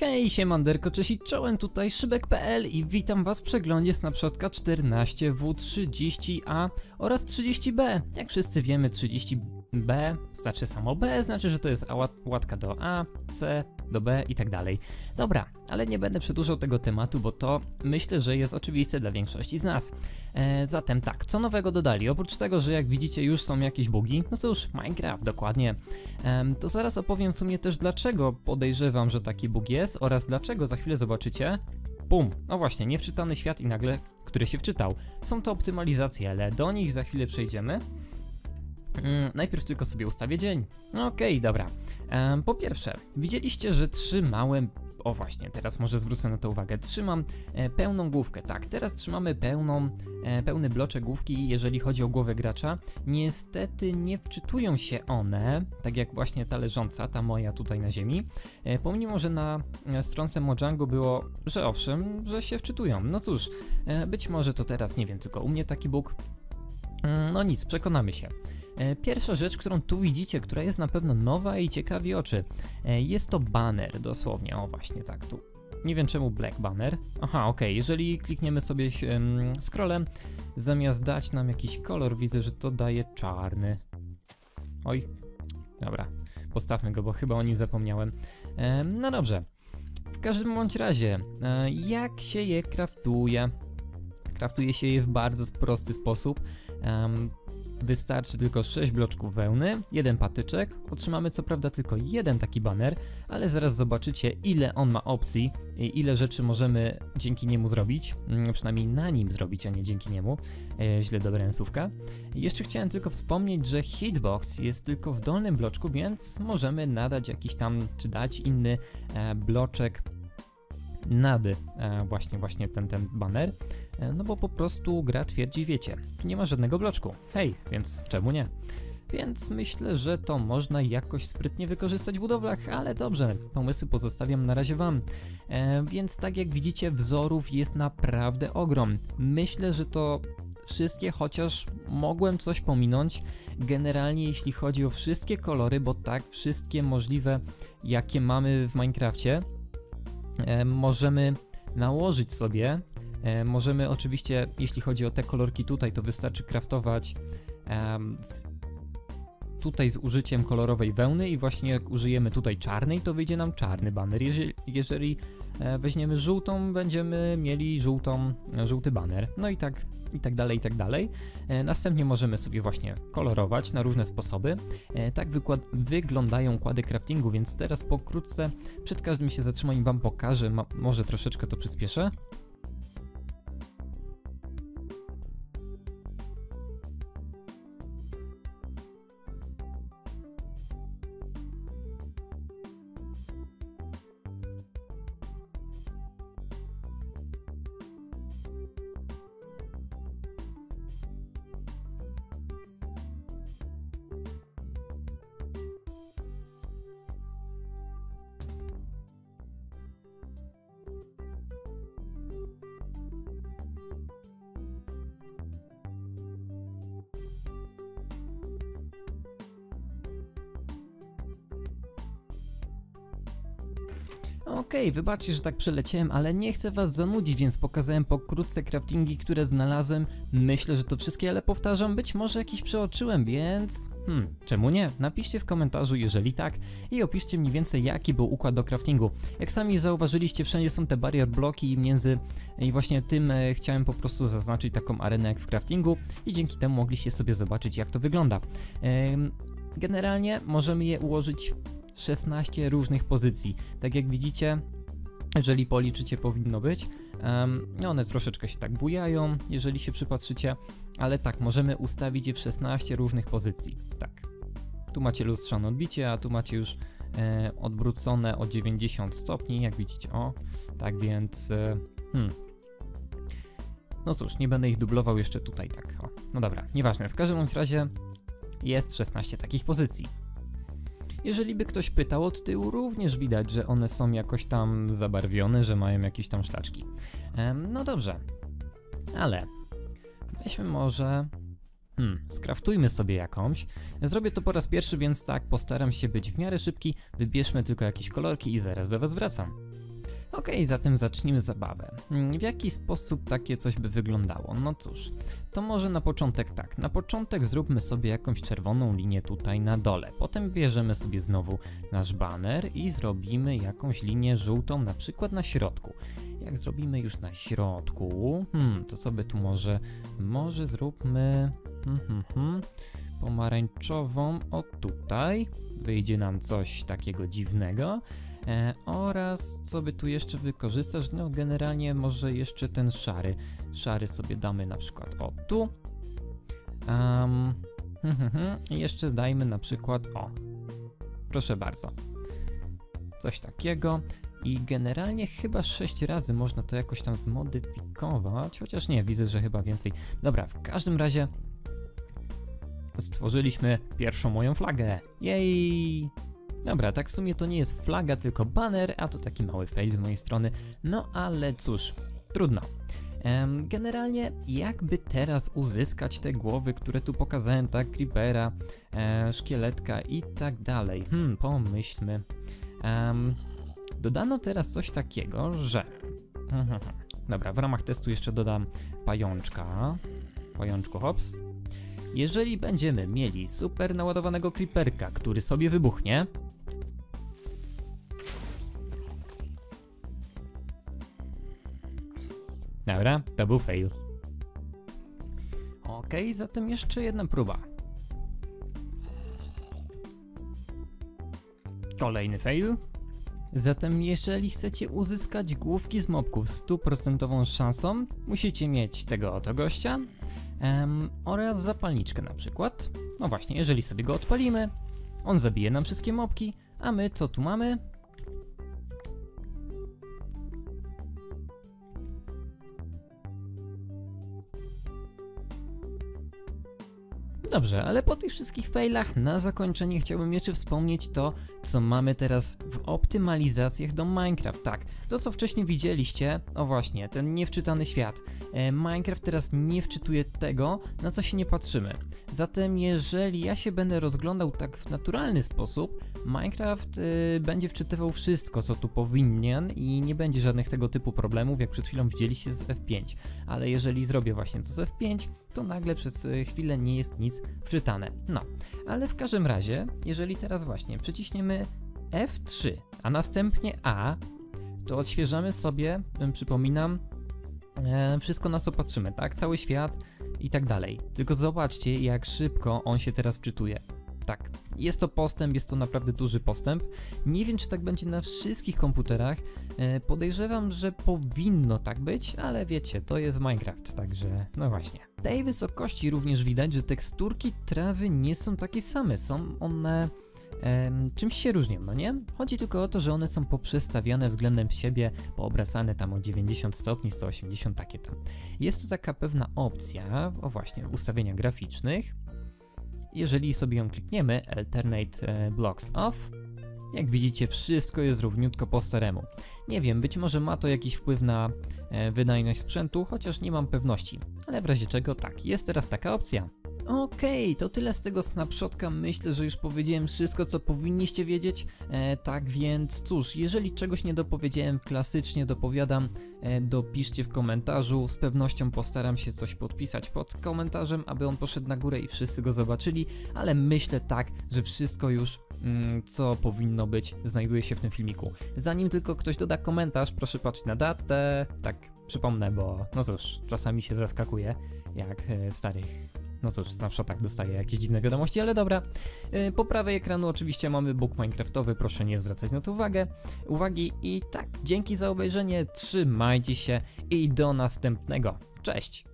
Hej, siemanderko, cześć i czołem, tutaj Szybek.pl i witam was w przeglądzie Snapshotka 14W30A oraz 30B. Jak wszyscy wiemy, 30B znaczy samo B, znaczy, że to jest łat łatka do A, C, do B i tak dalej. Dobra, ale nie będę przedłużał tego tematu, bo to myślę, że jest oczywiste dla większości z nas. E, zatem tak, co nowego dodali? Oprócz tego, że jak widzicie już są jakieś bugi, no cóż, Minecraft, dokładnie. E, to zaraz opowiem w sumie też dlaczego podejrzewam, że taki bug jest oraz dlaczego za chwilę zobaczycie. Bum, no właśnie, niewczytany świat i nagle, który się wczytał. Są to optymalizacje, ale do nich za chwilę przejdziemy. Mm, najpierw tylko sobie ustawię dzień. Okej, okay, dobra. Po pierwsze, widzieliście, że trzymałem. O właśnie, teraz może zwrócę na to uwagę. Trzymam e, pełną główkę. Tak, teraz trzymamy pełną, e, pełny bloczek główki, jeżeli chodzi o głowę gracza. Niestety nie wczytują się one, tak jak właśnie ta leżąca, ta moja tutaj na ziemi. E, pomimo, że na stronce Mojango było, że owszem, że się wczytują. No cóż, być może to teraz, nie wiem, tylko u mnie taki bóg. Mm, no nic, przekonamy się. E, pierwsza rzecz, którą tu widzicie, która jest na pewno nowa i ciekawi oczy, e, jest to banner dosłownie, o właśnie tak tu. Nie wiem czemu black banner. Aha, ok, jeżeli klikniemy sobie scrollem, zamiast dać nam jakiś kolor, widzę, że to daje czarny. Oj, dobra, postawmy go, bo chyba o nim zapomniałem. No dobrze, w każdym bądź razie, e, jak się je kraftuje? Kraftuje się je w bardzo prosty sposób. Wystarczy tylko 6 bloczków wełny, jeden patyczek. Otrzymamy co prawda tylko jeden taki baner, ale zaraz zobaczycie ile on ma opcji i ile rzeczy możemy dzięki niemu zrobić. Mm, przynajmniej na nim zrobić, a nie dzięki niemu. E, źle dobrałem słówka. Jeszcze chciałem tylko wspomnieć, że hitbox jest tylko w dolnym bloczku, więc możemy nadać jakiś tam, czy dać inny e, bloczek nad e, właśnie, właśnie ten, ten banner, e, no bo po prostu gra twierdzi, wiecie, nie ma żadnego bloczku, hej, więc czemu nie? Więc myślę, że to można jakoś sprytnie wykorzystać w budowlach, ale dobrze, pomysły pozostawiam na razie Wam. E, więc tak jak widzicie, wzorów jest naprawdę ogrom. Myślę, że to wszystkie, chociaż mogłem coś pominąć. Generalnie jeśli chodzi o wszystkie kolory, bo tak, wszystkie możliwe, jakie mamy w Minecrafcie, możemy nałożyć sobie. E, możemy oczywiście, jeśli chodzi o te kolorki tutaj, to wystarczy kraftować tutaj z użyciem kolorowej wełny i właśnie jak użyjemy tutaj czarnej, to wyjdzie nam czarny banner. Jeżeli, jeżeli e, weźmiemy żółtą, będziemy mieli żółtą, żółty banner. No i tak i tak dalej, i tak dalej. E, następnie możemy sobie właśnie kolorować na różne sposoby. E, tak wyglądają kłady craftingu, więc teraz pokrótce przed każdym się zatrzymam i Wam pokażę, może troszeczkę to przyspieszę. Okej, okay, wybaczcie, że tak przeleciałem, ale nie chcę was zanudzić, więc pokazałem pokrótce craftingi, które znalazłem. Myślę, że to wszystkie, ale powtarzam, być może jakiś przeoczyłem, więc... Hmm, czemu nie? Napiszcie w komentarzu, jeżeli tak i opiszcie mniej więcej jaki był układ do craftingu. Jak sami zauważyliście, wszędzie są te barrier bloki i między... i właśnie tym e, chciałem po prostu zaznaczyć taką arenę jak w craftingu i dzięki temu mogliście sobie zobaczyć jak to wygląda. Generalnie możemy je ułożyć 16 różnych pozycji. Tak jak widzicie, jeżeli policzycie, powinno być. Um, one troszeczkę się tak bujają, jeżeli się przypatrzycie, ale tak, możemy ustawić je w 16 różnych pozycji. Tak. Tu macie lustrzane odbicie, a tu macie już e, odwrócone o 90 stopni, jak widzicie. O, tak więc. E, hmm. No cóż, nie będę ich dublował jeszcze tutaj, tak. O. No dobra, nieważne. W każdym razie jest 16 takich pozycji. Jeżeli by ktoś pytał od tyłu, również widać, że one są jakoś tam zabarwione, że mają jakieś tam szlaczki. Ehm, no dobrze, ale weźmy może... Hmm, skraftujmy sobie jakąś. Zrobię to po raz pierwszy, więc tak, postaram się być w miarę szybki. Wybierzmy tylko jakieś kolorki i zaraz do was wracam. Okej, zatem zacznijmy zabawę. Hmm, W jaki sposób takie coś by wyglądało? No cóż, to może na początek tak. Na początek zróbmy sobie jakąś czerwoną linię tutaj na dole. Potem bierzemy sobie znowu nasz baner i zrobimy jakąś linię żółtą, na przykład na środku. Jak zrobimy już na środku, hmm, to sobie tu może, może zróbmy hmm, hmm, hmm, pomarańczową, o tutaj. Wyjdzie nam coś takiego dziwnego. E, oraz co by tu jeszcze wykorzystać? No generalnie może jeszcze ten szary. Szary sobie damy na przykład o tu. Um, I jeszcze dajmy na przykład o. Proszę bardzo. Coś takiego. I generalnie chyba 6 razy można to jakoś tam zmodyfikować, chociaż nie, widzę, że chyba więcej. Dobra, w każdym razie stworzyliśmy pierwszą moją flagę. Jej! Dobra, tak w sumie to nie jest flaga, tylko banner, a to taki mały fail z mojej strony. No ale cóż, trudno. Em, generalnie, jakby teraz uzyskać te głowy, które tu pokazałem, tak? Creepera, e, szkieletka i tak dalej. Hmm, pomyślmy. Em, dodano teraz coś takiego, że. Dobra, w ramach testu jeszcze dodam pajączka. Pajączku hops. Jeżeli będziemy mieli super naładowanego creeperka, który sobie wybuchnie. Dobra, to był fail. Okej, zatem jeszcze jedna próba. Kolejny fail. Zatem jeżeli chcecie uzyskać główki z mobków z stuprocentową szansą, musicie mieć tego oto gościa em, oraz zapalniczkę na przykład. No właśnie, jeżeli sobie go odpalimy, on zabije nam wszystkie mobki, a my co tu mamy? Dobrze, ale po tych wszystkich failach na zakończenie chciałbym jeszcze wspomnieć to, co mamy teraz w optymalizacjach do Minecraft. Tak, to co wcześniej widzieliście, o właśnie, ten niewczytany świat. E, Minecraft teraz nie wczytuje tego, na co się nie patrzymy. Zatem jeżeli ja się będę rozglądał tak w naturalny sposób, Minecraft y, będzie wczytywał wszystko, co tu powinien i nie będzie żadnych tego typu problemów, jak przed chwilą widzieliście z F5. Ale jeżeli zrobię właśnie to z F5, to nagle przez y, chwilę nie jest nic wczytane. No, ale w każdym razie, jeżeli teraz właśnie przyciśniemy F3, a następnie A, to odświeżamy sobie, przypominam, e, wszystko na co patrzymy, tak? Cały świat i tak dalej. Tylko zobaczcie, jak szybko on się teraz wczytuje. Tak, jest to postęp, jest to naprawdę duży postęp. Nie wiem, czy tak będzie na wszystkich komputerach. E, podejrzewam, że powinno tak być, ale wiecie, to jest Minecraft, także no właśnie. W tej wysokości również widać, że teksturki trawy nie są takie same, są one czymś się różnią, no nie? Chodzi tylko o to, że one są poprzestawiane względem siebie, poobracane tam o 90 stopni, 180, takie tam. Jest to taka pewna opcja, o właśnie, ustawienia graficznych. Jeżeli sobie ją klikniemy, Alternate e, Blocks Off, jak widzicie, wszystko jest równiutko po staremu. Nie wiem, być może ma to jakiś wpływ na e, wydajność sprzętu, chociaż nie mam pewności. Ale w razie czego tak, jest teraz taka opcja. Okej, to tyle z tego snapshotka. Myślę, że już powiedziałem wszystko, co powinniście wiedzieć. E, tak więc, cóż, jeżeli czegoś nie dopowiedziałem, klasycznie dopowiadam, e, dopiszcie w komentarzu. Z pewnością postaram się coś podpisać pod komentarzem, aby on poszedł na górę i wszyscy go zobaczyli, ale myślę tak, że wszystko już, mm, co powinno być, znajduje się w tym filmiku. Zanim tylko ktoś doda komentarz, proszę patrzeć na datę. Tak, przypomnę, bo no cóż, czasami się zaskakuje, jak e, w starych no cóż, w snapshotach dostaję jakieś dziwne wiadomości, ale dobra. Yy, Po prawej ekranu oczywiście mamy book minecraftowy, proszę nie zwracać na to uwagę. uwagi. I tak, dzięki za obejrzenie, trzymajcie się i do następnego. Cześć!